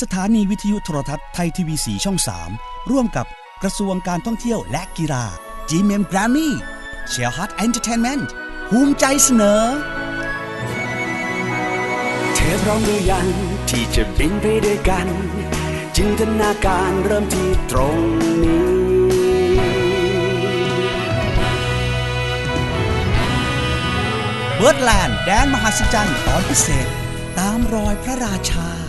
สถานีวิทยุโทรทัศน์ไทยทีวีสีช่อง 3 ร่วมกับกระทรวงการท่องเที่ยวและกีฬา GMM Grammy s h e l l Hut Entertainment ภูมิใจเสนอเทพพร้อมหรือยังที่จะบินไปด้วยกัน จินตนาการเริ่มที่ตรงนี้เบิร์ดแลนด์แดนมหัศจรรย์ตอนพิเศษ ตามรอยพระราชา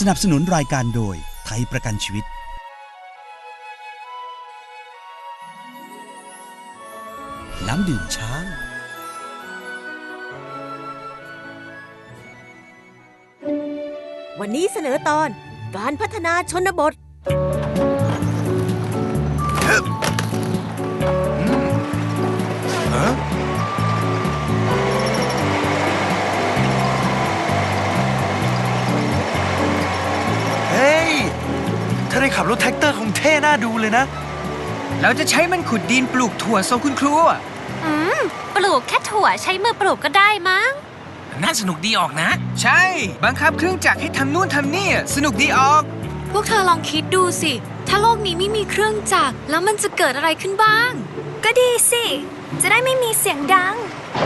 สนับสนุนรายการโดยไทยประกันชีวิต น้ำดื่มช้าง วันนี้เสนอตอนการพัฒนาชนบท ได้ขับรถแท็กเตอร์คงเท่น่าดูเลยนะ เราจะใช้มันขุดดินปลูกถั่วทรงคุณครูอะอืม ปลูกแค่ถั่วใช้มือปลูกก็ได้มั้ง น่าสนุกดีออกนะ ใช่ บังคับเครื่องจักรให้ทำนู่นทำนี่อะสนุกดีออก พวกเธอลองคิดดูสิ ถ้าโลกนี้ไม่มีเครื่องจักรแล้วมันจะเกิดอะไรขึ้นบ้าง ก็ดีสิ จะได้ไม่มีเสียงดัง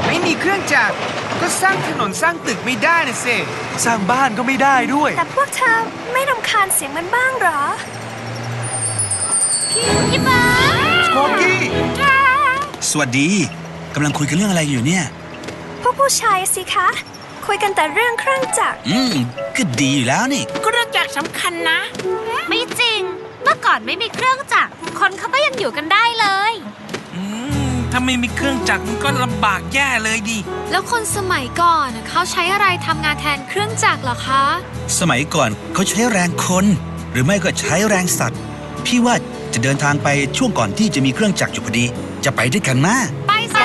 ไม่มีเครื่องจักรก็สร้างถนนสร้างตึกไม่ได้นะสิสร้างบ้านก็ไม่ได้ด้วย แต่พวกเธอไม่รำคาญเสียงมันบ้างเหรอ พี่เบิร์ดโกกี้สวัสดีกำลังคุยกันเรื่องอะไรอยู่เนี่ย พวกผู้ชายสิคะ คุยกันแต่เรื่องเครื่องจักร อืมก็ดีอยู่แล้วนี่ ก็เรื่องจากสำคัญนะ ไม่จริง เมื่อก่อนไม่มีเครื่องจักร คนเขาก็ยังอยู่กันได้เลยอืม ถ้าไม่มีเครื่องจักรมันก็ลำบากแย่เลยดิ แล้วคนสมัยก่อนเขาใช้อะไรทำงานแทนเครื่องจักรเหรอคะ สมัยก่อนเขาใช้แรงคน หรือไม่ก็ใช้แรงสัตว์ พี่ว่าจะเดินทางไปช่วงก่อนที่จะมีเครื่องจักรอยู่พอดี จะไปด้วยกันมาไปสิ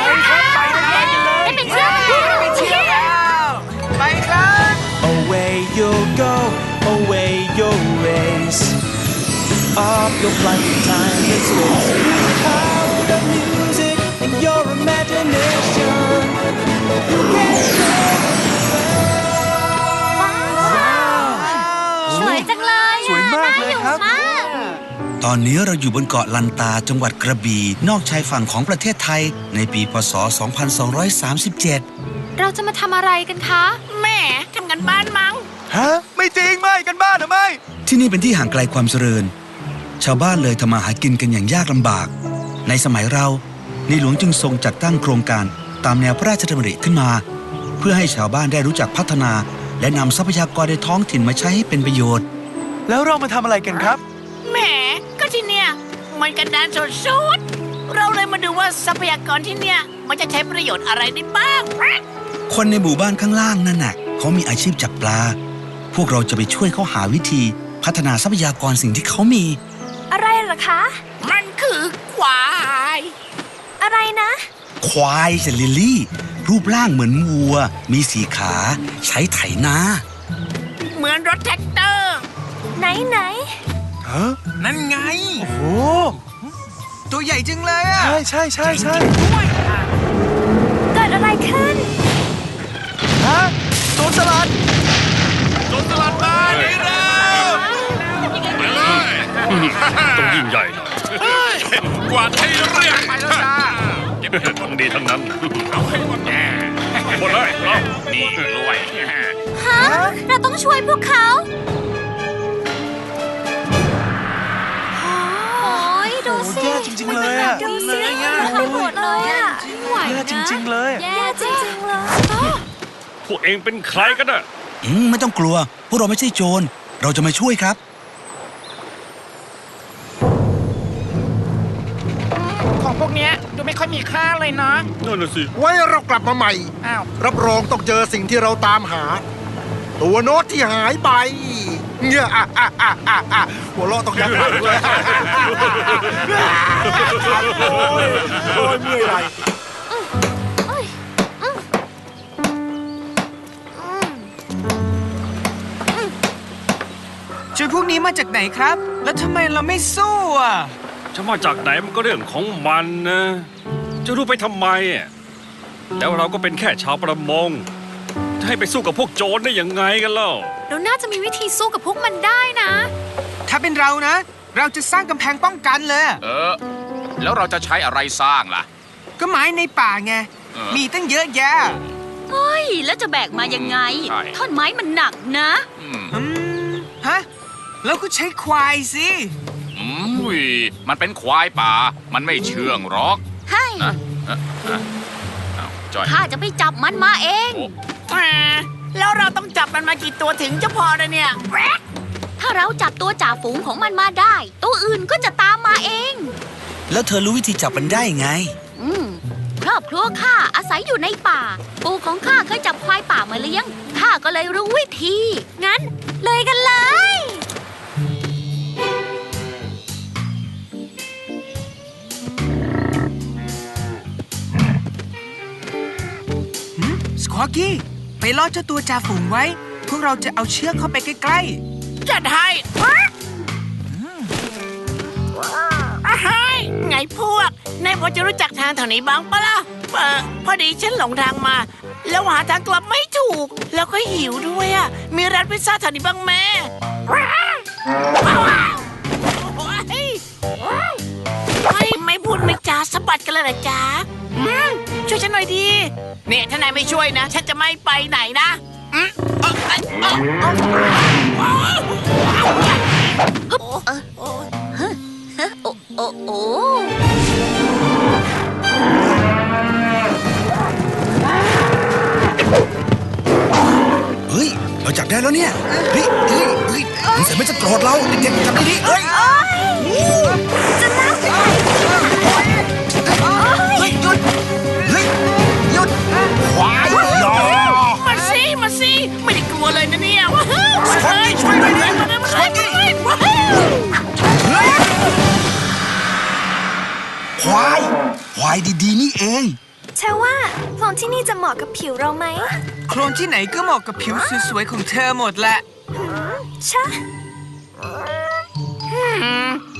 ได้เป็นเครื่องจักรไปเที่ยวแล้วไปครับ Away you go away your race Up your flight in time and space Power สวยจังเลยอะสวยมากเลยครับน่าอยู่มากตอนนี้เราอยู่บนเกาะลันตาจังหวัดกระบี่นอกชายฝั่งของประเทศไทย ในปีพศ 2237 เราจะมาทำอะไรกันคะ แม่ทำกันบ้านมั้ง ฮะ ไม่จริงไม่กันบ้านหรือไม่ ที่นี่เป็นที่ห่างไกลความเจริญ ชาวบ้านเลยทำมาหากินกันอย่างยากลำบาก ในสมัยเรา ในหลวงจึงทรงจัดตั้งโครงการตามแนวพระราชดำริขึ้นมา เพื่อให้ชาวบ้านได้รู้จักพัฒนา และนำทรัพยากรในท้องถิ่นมาใช้ให้เป็นประโยชน์ แล้วเรามาทำอะไรกันครับ แหมก็ที่เนี่ยมันกันดานสุดๆเราเลยมาดูว่าทรัพยากรที่เนี่ยมันจะใช้ประโยชน์อะไรได้บ้าง คนในหมู่บ้านข้างล่างนั่นน่ะเขามีอาชีพจับปลา พวกเราจะไปช่วยเขาหาวิธีพัฒนาทรัพยากรสิ่งที่เขามี อะไรเหรอคะ มันคือควาย อะไรนะ ควายจะลิลลี่ รูปร่างเหมือนวัว มีสีขา ใช้ไถนา เหมือนรถแท็กเตอร์ ไหนไหนฮะนั่นไง โอ้ตัวใหญ่จังเลยอะใช่ใช่ใช่ใช่ด้วยเกิดอะไรขึ้น ฮะโจรสลัดต้องยิ่งใหญ่หน่อยกวาดให้เรียบไปแล้วจ้าเก็บ ของดีทั้งนั้นเอาให้หมดแน่หมดเลยเอานี่ด้วยฮะเราต้องช่วยพวกเขาโอ้ยดูสิแย่จริงๆเลยอะดูสิมันไปหมดเลยอะไม่ไหวแย่นะจริง ๆ เลยแย่จริงๆเลยพวกเองเป็นใครกันน่ะอืมไม่ต้องกลัว พวกเราไม่ใช่โจร เราจะมาช่วยครับ ของพวกเนี้ยดูไม่ค่อยมีค่าเลยเนาะนั่นน่ะสิไว้เรากลับมาใหม่ อ้าวรับรองต้องเจอสิ่งที่เราตามหา ตัวโน้ตที่หายไปเนี่ยอะอะอะอะอะหัวเราะต้องยักหลังเลยโอ้ยโอ้ยเมื่อยไหล่ช่วยพวกนี้มาจากไหนครับ แล้วทำไมเราไม่สู้อะ จะมาจากไหนมันก็เรื่องของมันนะ จะรู้ไปทำไมอะแล้วเราก็เป็นแค่ชาวประมง จะให้ไปสู้กับพวกโจรได้ยังไงกันเล่า เราน่าจะมีวิธีสู้กับพวกมันได้นะ ถ้าเป็นเรานะ เราจะสร้างกำแพงป้องกันเลย เออ แล้วเราจะใช้อะไรสร้างล่ะ ก็ไม้ในป่าไงเออมีตั้งเยอะแยะเฮ้ย แล้วจะแบกมายังไง ใช่ ท่อนไม้มันหนักนะ อืมอืมฮะ แล้วก็ใช้ควายสิอืมอุ้ย มันเป็นควายป่า มันไม่เชื่องหรอกให้นะเอ๊ะเอ๊ะเอาจอยข้าจะไปจับมันมาเองแหมแล้วเราต้องจับมันมากี่ตัวถึงจะพอนะเนี่ยถ้าเราจับตัวจ่าฝูงของมันมาได้ ตัวอื่นก็จะตามมาเอง แล้วเธอรู้วิธีจับมันได้ไง อืมครอบครัวข้าอาศัยอยู่ในป่า ปู่ของข้าเคยจับควายป่ามาเลี้ยงข้าก็เลยรู้วิธี งั้น เลยกันเลย สควอกี้ ไปล่อเจ้าตัวจ่าฝูงไว้ พวกเราจะเอาเชือกเข้าไปใกล้จัดให้อาหายไงพวกนายพอจะรู้จักทางแถวนี้บ้างปะล่ะเออพอดีฉันหลงทางมา แล้วหาทางกลับไม่ถูก แล้วก็หิวด้วยอะ มีร้านพิซซ่าแถวนี้บ้างแม่ว้าวว้าวโอ้ยเฮ้ยไม่พูดไม่จาสะบัดกันเลยเหรอจ๊ะอืม ช่วยฉันหน่อยดีเนี่ยถ้านายไม่ช่วยนะ ฉันจะไม่ไปไหนนะอืมเอ้ยเอ้ยเอ้ยเอ้ยว้าวฮึบเออเฮ้อเฮ้อโอ้โอ้โอ้เฮ้ย เราจับได้แล้วเนี่ย เฮ้ยเฮ้ยเฮ้ยมันเสร็จไม่จะโกรธเราเด็กๆทำได้ดีเฮ้ยจะน้ายดีๆ นี่เองเชื่อว่าโคลนที่นี่จะเหมาะกับผิวเราไหมๆโคลนที่ไหนก็เหมาะกับผิวสวยๆของเธอหมดแหละชะ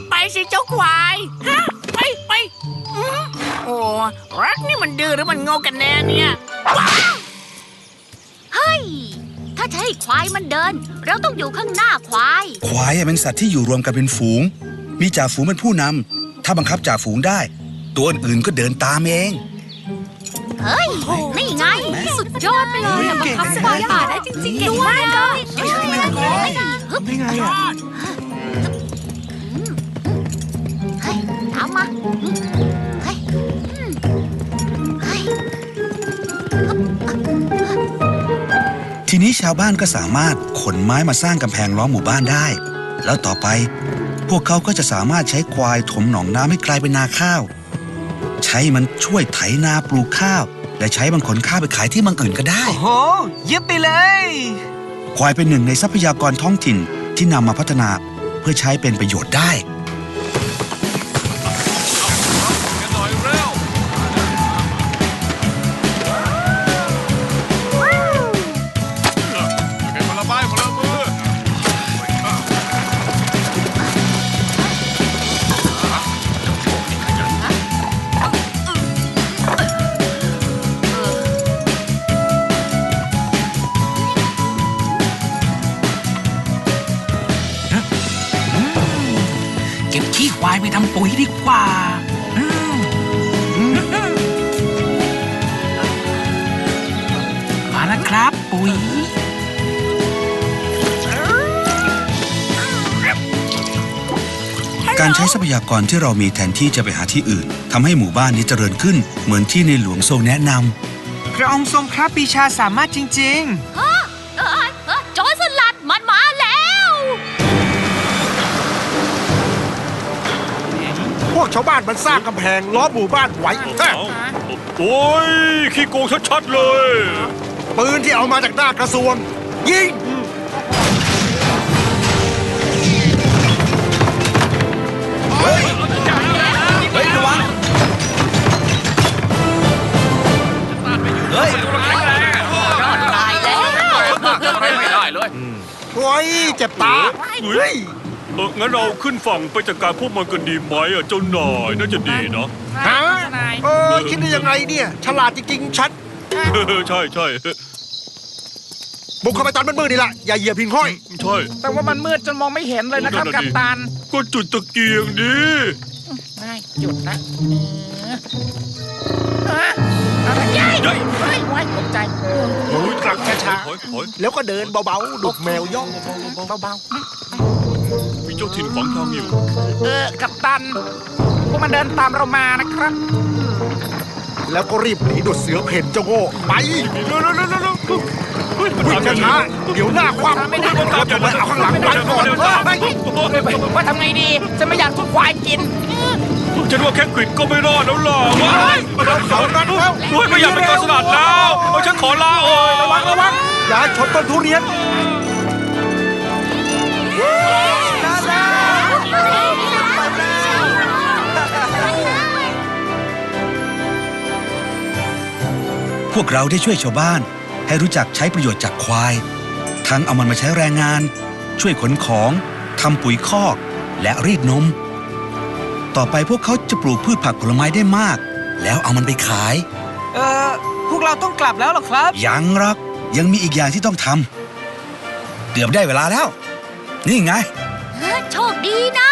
ไปสิเจ้าควายฮะไปไปอืมโอ้รักนี่มันดื้อหรือมันโง่กันแน่เนี่ยว้าวเฮ้ย ถ้าจะให้ควายมันเดิน เราต้องอยู่ข้างหน้าควาย ควายอะเป็นสัตว์ที่อยู่รวมกันเป็นฝูง มีจ่าฝูงเป็นผู้นำถ้าบังคับจ่าฝูงได้ ตัวอื่นๆก็เดินตามเอง เฮ้ย นี่ไง สุดยอดไปเลยอะบังคับควายป่าได้จริงๆเก่งมากเลยฮึบได้ไงอะเฮ้ยตามมาเฮ้ยเฮ้ยทีนี้ชาวบ้านก็สามารถขนไม้มาสร้างกำแพงล้อมหมู่บ้านได้ แล้วต่อไป พวกเขาก็จะสามารถใช้ควายถมหนองน้ำให้กลายเป็นนาข้าว ใช้มันช่วยไถนาปลูกข้าว และใช้มันขนข้าวไปขายที่เมืองอื่นก็ได้ โอ้โห เยี่ยมไปเลย ควายเป็นหนึ่งในทรัพยากรท้องถิ่นที่นำมาพัฒนาเพื่อใช้เป็นประโยชน์ได้ เก็บขี้ควายไปทำปุ๋ยดีกว่าอืมมาแล้วครับปุ๋ย การใช้ทรัพยากรที่เรามีแทนที่จะไปหาที่อื่นทำให้หมู่บ้านนี้เจริญขึ้น เหมือนที่ในหลวงทรงแนะนำ พระองค์ทรงพระปรีชาสามารถจริง ๆ เอ้ยเอ้ยโจรสลัดมันมาแล้ว วกชาวบ้านมันสร้างกำแพงล้อมหมู่บ้านไว้ฮะเอาโอ้ยขี้โกงชัดๆเลย ปืนที่เอามาจากหน้ากระทรวง ยิง เฮ้ยระวังเฮ้ยตายแล้วทำอะไรไม่ได้เลยโอ้ยเจ็บตาเฮ้ยเอองั้นเราขึ้นฝั่งไปจัดการพวกมันกันดีไหมอะเจ้านายน่าจะดีเนาะฮะนายเออคิดได้ยังไงเนี่ย ฉลาดจริงๆชัด ใช่ใช่บุกเข้าไปตอนมืดๆนี่แหละอย่าเหยียบพิงห้อย ใช่ แต่ว่ามันมืดจนมองไม่เห็นเลยนะครับนั่นกัน่ะปดิตันก็จุดตะเกียงดิได้จุดละเอออะไรยัยเฮ้ยไว้ตกใจโอ้ยกลับช้าถอยถอยๆแล้วก็เดินเบาๆดุกแมวย่องเบามี เจ้าถิ่นขวางทางอยู่ๆเออ กัปตัน พวกมันเดินตามเรามานะครับ แล้วก็รีบหนีดุดเสือเพ่นเจ้าโง่ไปเร็วๆๆๆวิ่งช้าๆเดี๋ยวหน้าคว่ำไม่ได้แล้วก็ไปเอาข้างหลังไปก่อนเฮ้ยว่าทำไงดี จะไม่อยากทุกควายกิน ฉันว่าแค่กริดก็ไม่รอดแล้วหรอกว้ายเขานั้นแล้วโอ้ยไม่อยากเป็นตัวสลัดแล้วเอาฉันขอลาออกระวังระวังอย่าให้ชนต้นทุเรียน วกเราได้ช่วยชาวบ้าน ให้รู้จักใช้ประโยชน์จากควาย ทั้งเอามันมาใช้แรงงาน ช่วยขนของทำปุ๋ยคอก และรีดนม ต่อไปพวกเขาจะปลูกพืชผักผลไม้ได้มาก แล้วเอามันไปขาย เออพวกเราต้องกลับแล้วหรอครับ ยังหรอกยังมีอีกอย่างที่ต้องทำเกือบได้เวลาแล้ว นี่ไงเฮ้ยโชคดีนะ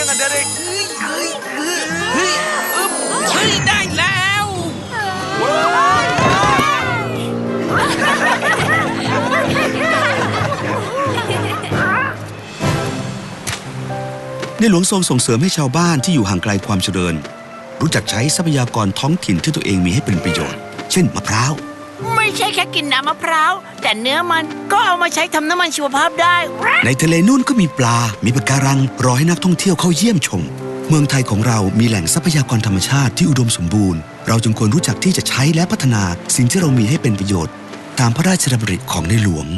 จะได้ยังไงเด็กเฮ้ยได้แล้วในหลวงทรงส่งเสริมให้ชาวบ้านที่อยู่ห่างไกลความเจริญ รู้จักใช้ทรัพยากรท้องถิ่นที่ตัวเองมีให้เป็นประโยชน์ เช่นมะพร้าว ไม่ใช่แค่กินน้ำมะพร้าว แต่เนื้อมันก็เอามาใช้ทำน้ำมันชีวภาพได้ ในทะเลนู่นก็มีปลา มีปะการัง รอให้นักท่องเที่ยวเข้าเยี่ยมชม เมืองไทยของเรามีแหล่งทรัพยากรธรรมชาติที่อุดมสมบูรณ์ เราจึงควรรู้จักที่จะใช้และพัฒนาสิ่งที่เรามีให้เป็นประโยชน์ ตามพระราชดำริของในหลวง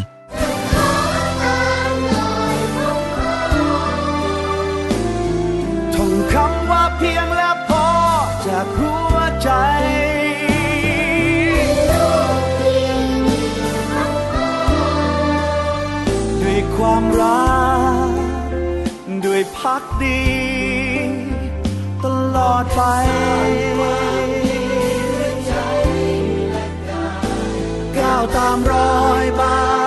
กดี ตลอดไปก้าวตามรอยบา